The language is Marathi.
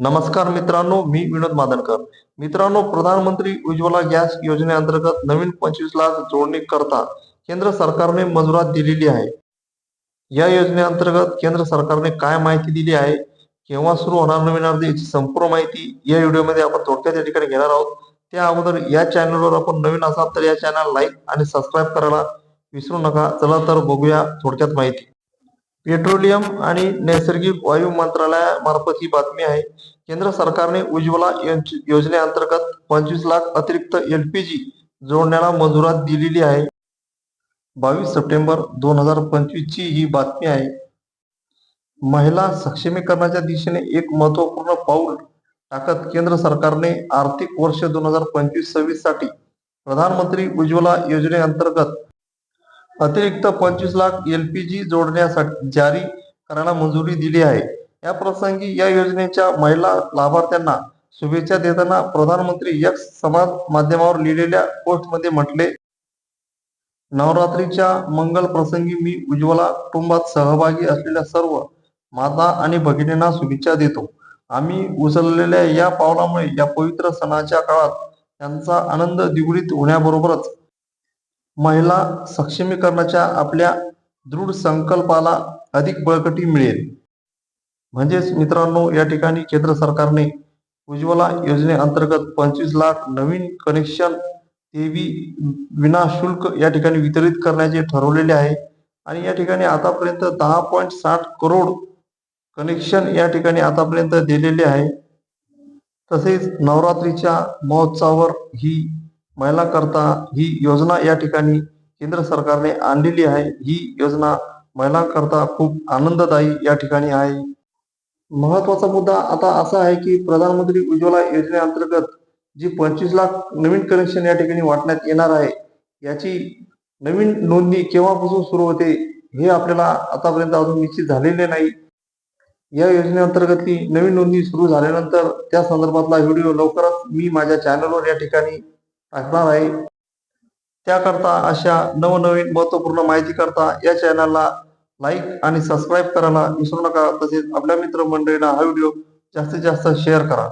नमस्कार मित्रांनो मी विनोद मादनकर मित्रांनो प्रधानमंत्री उज्ज्वला गॅस योजनेअंतर्गत नवीन पंचवीस लाख जोडणी करता केंद्र सरकारने मंजुरात दिलेली आहे. या योजनेअंतर्गत केंद्र सरकारने काय माहिती दिली आहे? केव्हा सुरू होणार नवीन अर्ज याची संपूर्ण माहिती या व्हिडिओमध्ये आपण थोडक्यात या ठिकाणी घेणार आहोत. त्या अगोदर या चॅनलवर आपण नवीन असाल तर या चॅनल लाईक आणि सबस्क्राईब करायला विसरू नका. चला तर बघूया थोडक्यात माहिती. पेट्रोलियम आणि नैसर्गिक वायू मंत्रालयामार्फत ही बातमी आहे. केंद्र सरकारने उज्ज्वला योजनेअंतर्गत पंचवीस लाख अतिरिक्त एलपीजी जोडण्याला मंजुरात दिलेली आहे. बावीस सप्टेंबर दोन हजार पंचवीस ची ही बातमी आहे. महिला सक्षमीकरणाच्या दिशेने एक महत्त्वपूर्ण पाऊल टाकत केंद्र सरकारने आर्थिक वर्ष दोन हजार पंचवीस सव्वीससाठी प्रधानमंत्री उज्ज्वला योजनेअंतर्गत अतिरिक्त पंचवीस लाख एलपीजी जोडण्यासाठी जारी करायला मंजुरी दिली आहे. या प्रसंगी या योजनेच्या महिला लाभार्थ्यांना शुभेच्छा देताना प्रधानमंत्री यक्ष समाज माध्यमावर लिहिलेल्या पोस्टमध्ये म्हटले नवरात्रीच्या मंगल प्रसंगी मी उज्ज्वला कुटुंबात सहभागी असलेल्या सर्व माता आणि भगिनींना शुभेच्छा देतो. आम्ही उचललेल्या या पावलामुळे या पवित्र सणाच्या काळात त्यांचा आनंद द्विगुणित होण्याबरोबरच महिला सक्षमीकरणाच्या आपल्या दृढ संकल्पाला अधिक बळकटी मिळेल. म्हणजेच मित्रांनो या ठिकाणी केंद्र सरकारने उज्ज्वला योजनेअंतर्गत पंचवीस लाख नवीन कनेक्शन तेवी विनाशुल्क या ठिकाणी वितरित करण्याचे ठरवलेले आहे. आणि या ठिकाणी आतापर्यंत दहा पॉईंट साठ करोड कनेक्शन या ठिकाणी आतापर्यंत दिलेले आहे. तसेच नवरात्रीच्या महोत्सवावर ही महिलांकरता ही योजना या ठिकाणी केंद्र सरकारने आणलेली आहे. ही योजना महिलांकरता खूप आनंददायी या ठिकाणी आहे. महत्त्वाचा मुद्दा आता असा आहे की प्रधानमंत्री उज्ज्वला योजनेअंतर्गत जी पंचवीस लाख नवीन कनेक्शन या ठिकाणी वाटण्यात येणार आहे याची नवीन नोंदणी केव्हापासून सुरू होते हे आपल्याला आतापर्यंत अजून निश्चित झालेले नाही. या योजनेअंतर्गतली नवीन नोंदणी सुरू झाल्यानंतर त्या संदर्भातला व्हिडिओ लवकरच मी माझ्या चॅनलवर या ठिकाणी टाकणार आहे. त्याकरता अशा नवनवीन महत्त्वपूर्ण माहिती करता या चॅनलला लाईक आणि सबस्क्राईब करायला विसरू नका. तसेच आपल्या मित्रमंडळींना हा व्हिडिओ जास्तीत जास्त शेअर करा.